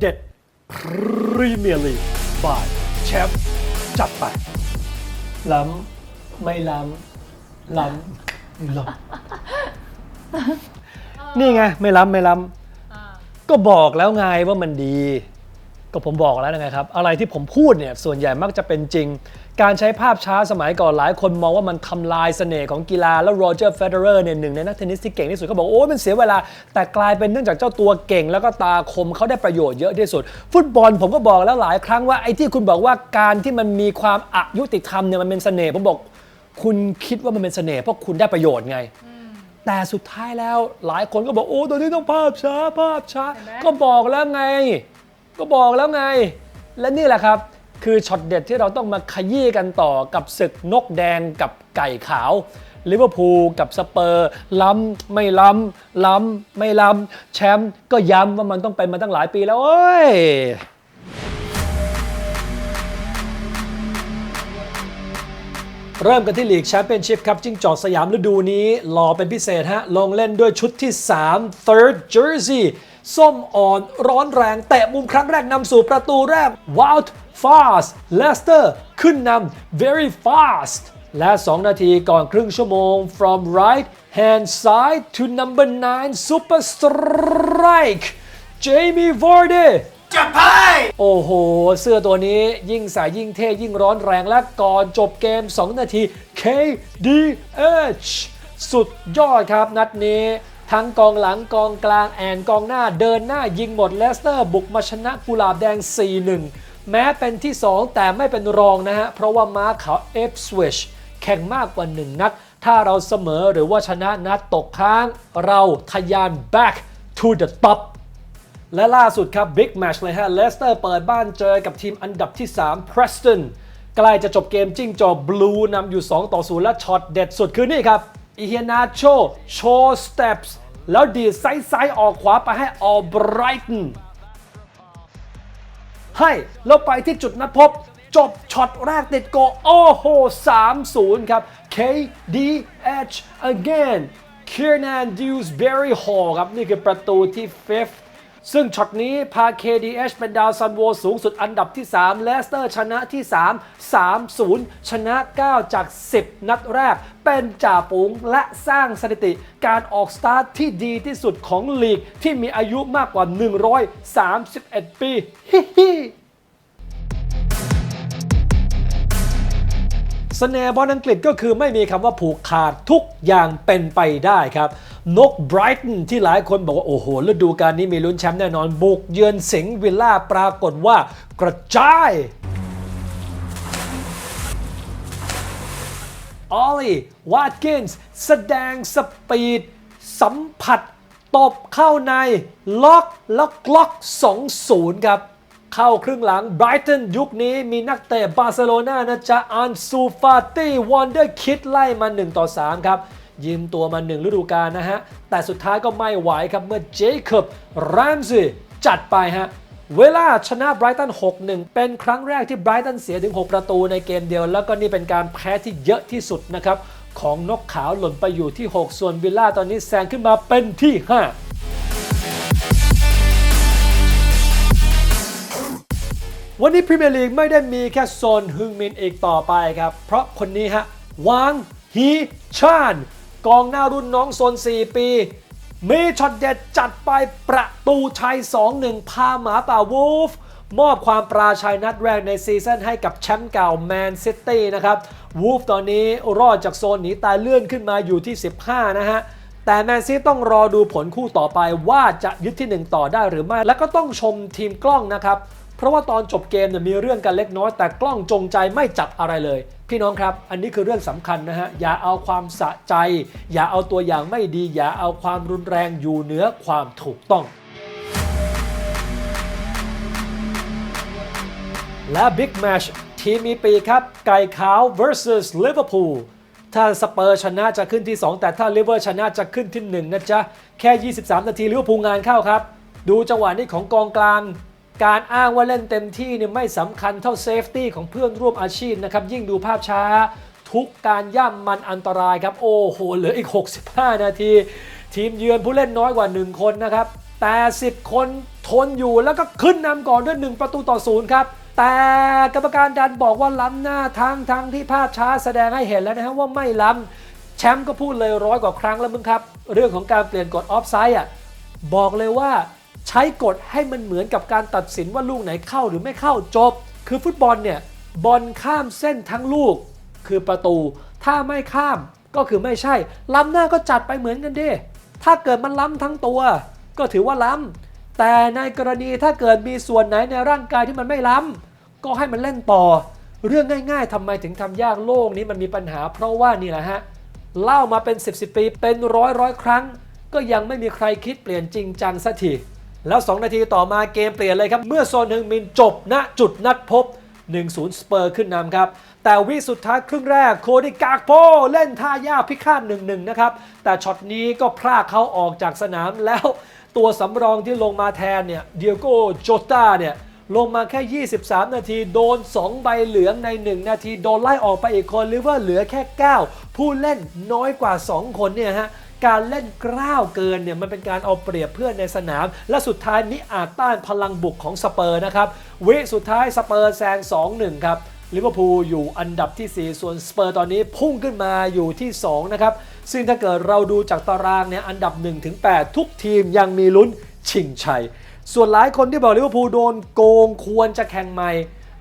เด็ดพรีเมียร์ลีกบายแชมป์จัดไป ล้ำ ไม่ล้ำ ล้ำล้ำนี่ไง ไม่ล้ำ ไม่ล้ำ ก็บอกแล้วไงว่ามันดี ก็ผมบอกแล้วไงครับ อะไรที่ผมพูดเนี่ยส่วนใหญ่มักจะเป็นจริง การใช้ภาพช้าสมัยก่อนหลายคนมองว่ามันทำลายเสน่ห์ของกีฬาแล้วโรเจอร์เฟเดอร์เนี่ยหนึ่งในนักเทนนิสที่เก่งที่สุดเขาบอกโอ้ยมันเสียเวลา แต่กลายเป็นเนื่องจากเจ้าตัวเก่ง แล้วก็ตาคมเขาได้ประโยชน์เยอะที่สุด ฟุตบอลผมก็บอกแล้วหลายครั้งว่าไอ้ที่คุณบอกว่าการที่มันมีความอายุติธรรมเนี่ยมันเป็นเสน่ห์ผมบอก คุณคิดว่ามันเป็นเสน่ห์เพราะคุณได้ประโยชน์ไงแต่สุดท้ายแล้วหลายคนก็บอกโอ้ตอนนี้ต้องภาพช้าภาพช้าเห็นไหมก็บอกแล้วไง ก็บอกแล้วไง และนี่แหละครับ คือช็อตเด็ดที่เราต้องมาขยี้กันต่อกับศึกนกแดงกับไก่ขาวลิเวอร์พูลกับสเปอร์ ล้ำไม่ล้ำ ล้ำไม่ล้ำ แชมป์ก็ย้ำว่ามันต้องเป็นมาตั้งหลายปีแล้ว โอ้ยเริ่มกันที่ลีกแชมเปี้ยนชิพครับจิ้งจอกสยามฤดูนี้หล่อเป็นพิเศษฮะ ลงเล่นด้วยชุดที่ 3 third jersey ส้มอ่อนร้อนแรงเตะมุมครั้งแรกนำสู่ประตูแรก Wout fast Leicester ขึ้นนำ very fast และ 2 นาทีก่อนครึ่งชั่วโมง from right hand side to number 9 super strike Jamie Vardy โอ้โห เสื้อตัวนี้ยิ่งใส่ยิ่งเท่ยิ่งร้อนแรงและก่อนจบเกม 2 นาที KDH สุดยอดครับนัดนี้ ทั้งกองหลังกองกลางแอนกองหน้าเดินหน้ายิงหมดเลสเตอร์บุกมาชนะกุหลาบแดง 4-1 แม้เป็นที่ 2 แต่ไม่เป็นรองนะฮะ เพราะว่าม้าขาวเอฟสวิชแข่งมากกว่า 1 นัด ถ้าเราเสมอหรือว่าชนะนัดตกค้าง เราทะยาน back to the top และล่าสุดครับบิ๊กแมชเลยฮะเลสเตอร์เปิดบ้านเจอกับทีมอันดับที่ 3 Preston ใกล้จะจบเกมจิ้งจอกบลูนำอยู่ 2 ต่อ 0 และช็อตเด็ดสุดคือนี่ครับอีเฮนาโชโชว์สเต็ปส์ แล้วดีดไซส์ๆออกขวาไปให้ออไบรตันให้แล้วไปที่จุดนัดพบ จบช็อตแรกติดโกโอ้โห3-0 ครับ KDH again Kiernan Dewsbury Hall ครับ นี่คือประตูที่ fifth ซึ่งช็อตนี้พา KDH เป็นดาวซันโวสูงสุดอันดับที่ 3 เลสเตอร์ชนะที่ 3 3-0 ชนะ 9 จาก 10 นัดแรก เป็นจ่าฝูงและสร้างสถิติ การออกสตาร์ทที่ดีที่สุดของลีกที่มีอายุมากกว่า 131 ปีฮิฮิ เสน่ห์บอลอังกฤษก็คือไม่มีคำว่าผูกขาดทุกอย่างเป็นไปได้ครับ นกไบรตันที่หลายคนบอกว่า โอ้โหฤดูกาลนี้มีลุ้นแชมป์แน่นอน บุกเยือนสิงห์วิลล่าปรากฏว่ากระจายออลลี่วาตกินส์แสดงสปีด สัมผัส ตบเข้าใน ล็อกแล้วกล็อก 2-0 ครับ เข้าครึ่งหลังไบรตันยุคนี้มีนักเตะบาร์เซโลนานะจ๊ะอันซูฟาตี้วันเดอร์คิดไล่มา 1 ต่อ 3 ครับ ยืมตัวมา 1 ฤดูกาลนะฮะ แต่สุดท้ายก็ไม่ไหวครับเมื่อเจคอบแรมซีจัดไปฮะเวลาชนะไบรตัน 6-1 เป็นครั้งแรกที่ไบรตันเสียถึง 6 ประตูในเกมเดียว แล้วก็นี่เป็นการแพ้ที่เยอะที่สุดนะครับ ของนกขาวหล่นไปอยู่ที่ 6 ส่วนวิลล่าตอนนี้แซงขึ้นมาเป็นที่ 5 วันนี้พรีเมียร์ลีกไม่ได้มีแค่โซนฮึงมินอีกต่อไปครับ เพราะคนนี้ฮะวางฮีชานกองหน้ารุ่นน้องโซน 4 ปี มีช็อตเด็ดจัดไปประตูชัย 2-1 พาหมาป่าวูฟ มอบความปราชัยนัดแรกในซีซั่นให้กับแชมป์เก่าแมนซิตี้นะครับวูฟตอนนี้รอดจากโซนหนีตายเลื่อนขึ้นมาอยู่ที่ 15 นะฮะแต่แมนซีต้องรอดูผลคู่ต่อไปว่าจะยึดที่ 1 ต่อได้หรือไม่ แล้วก็ต้องชมทีมกล้องนะครับ ราะว่าตอนจบเกมเนี่ยมีเรื่องกันเล็กน้อย แต่กล้องจงใจไม่จับอะไรเลย พี่น้องครับ อันนี้คือเรื่องสำคัญนะฮะ อย่าเอาความสะใจ อย่าเอาตัวอย่างไม่ดี อย่าเอาความรุนแรงอยู่เหนือความถูกต้อง และบิ๊กแมชทีมมีปีครับ ไก่ขาว versus Liverpool ถ้าสเปอร์ชนะจะขึ้นที่ 2 แต่ถ้าลิเวอร์ชนะจะขึ้นที่ 1 นะจ๊ะ แค่ 23 นาทีลิเวอร์พูลงานเข้าครับ ดูจังหวะนี้ของกองกลาง การอ้างว่าเล่นเต็มที่เนี่ยไม่สำคัญเท่าเซฟตี้ของเพื่อนร่วมอาชีพนะครับยิ่งดูภาพช้า ทุกการย่ำมันอันตรายครับโอ้โหเหลืออีก 65 นาที ทีมเยือนผู้เล่นน้อยกว่า 1 คนนะครับแต่ 10 คนทนอยู่แล้วก็ขึ้นนำก่อนด้วย 1 ประตูต่อศูนย์ครับแต่กรรมการดันบอกว่าล้ำหน้าทางทางที่ภาพช้าแสดงให้เห็นแล้วนะฮะว่าไม่ล้ำแชมป์ก็พูดเลยร้อยกว่าครั้งแล้วมึงครับ เรื่องของการเปลี่ยนกฎออฟไซด์อะบอกเลยว่า ใช้กฎให้มันเหมือนกับการตัดสินว่าลูกไหนเข้าหรือไม่เข้าจบ คือฟุตบอลเนี่ยบอลข้ามเส้นทั้งลูก คือประตู ถ้าไม่ข้ามก็คือไม่ใช่ ล้ำหน้าก็จัดไปเหมือนกันดิถ้าเกิดมันล้ำทั้งตัว ก็ถือว่าล้ำแต่ในกรณีถ้าเกิดมีส่วนไหนในร่างกายที่มันไม่ล้ำก็ให้มันเล่นต่อ เรื่องง่ายๆทำไมถึงทำยากโลกนี้มันมีปัญหา เพราะว่านี่แหละฮะเล่ามาเป็น 10 10ปีเป็นร้อยร้อยครั้ง ก็ยังไม่มีใครคิดเปลี่ยนจริงจังสักที แล้ว 2 นาทีต่อมาเกมเปลี่ยนเลยครับ เมื่อโซนฮึงมินจบณจุดนัดพบ 1-0 สเปอร์ขึ้นนำครับ แต่วิสุดท้ายครึ่งแรกโคดิกากโปเล่นท่ายากพิฆาต1-1 นะครับ แต่ช็อตนี้ก็พลากเขาออกจากสนามแล้วตัวสำรองที่ลงมาแทนเนี่ยเดียโกโจตาเนี่ยลงมาแค่ 23 นาที โดน 2 ใบเหลืองใน 1 นาที โดนไล่ออกไปอีกคนหรือว่าเหลือแค่ 9 ผู้เล่นน้อยกว่า 2 คนเนี่ยฮะ การเล่นกล้าวเกินเนี่ยมันเป็นการเอาเปรียบเพื่อนในสนาม และสุดท้ายมิอาจต้านพลังบุกของสเปอร์นะครับวิสุดท้ายสเปอร์แซง 2-1 ครับลิเวอร์พูลอยู่อันดับที่ 4 ส่วนสเปอร์ตอนนี้พุ่งขึ้นมาอยู่ที่ 2 นะครับ ซึ่งถ้าเกิดเราดูจากตารางเนี่ยอันดับ 1-8 ทุกทีมยังมีลุ้นชิงชัย ส่วนหลายคนที่บอกลิเวอร์พูลโดนโกงควรจะแข่งใหม่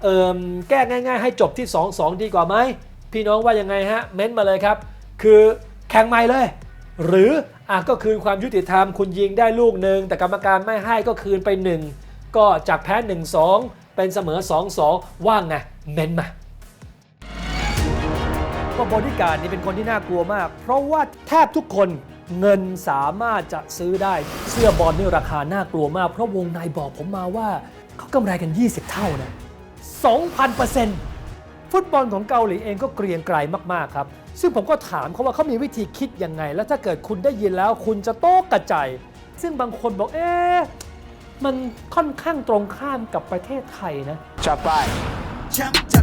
เอิมแก้ง่าย ๆ ให้จบที่ 2-2 ดีกว่าไหม พี่น้องว่ายังไงฮะ เม้นต์มาเลยครับ คือแข่งใหม่เลย หรืออะก็คืนความยุติธรรมคุณยิงได้ลูกหนึ่งแต่กรรมการไม่ให้ก็คืนไป 1 ก็จากแพ้ 1-2 เป็นเสมอ 2-2 ว่างไงเม้นต์มาว่าบริการนี่เป็นคนที่น่ากลัวมาก เพราะว่าแทบทุกคนเงินสามารถจะซื้อได้ เสื้อบอลนี่ราคาน่ากลัวมาก เพราะวงในบอกผมมาว่าเขากำไรกัน 20 เท่านะ2,000เปอร์เซ็นต์ ฟุตบอลของเกาหลีเองก็เกรียงไกรมากๆครับ ซึ่งผมก็ถามเขาว่าเขามีวิธีคิดยังไง และถ้าเกิดคุณได้ยินแล้วคุณจะโต้กระจายซึ่งบางคนบอกเอ๊ะมันค่อนข้างตรงข้ามกับประเทศไทยนะ จัดไปแชมป์จัด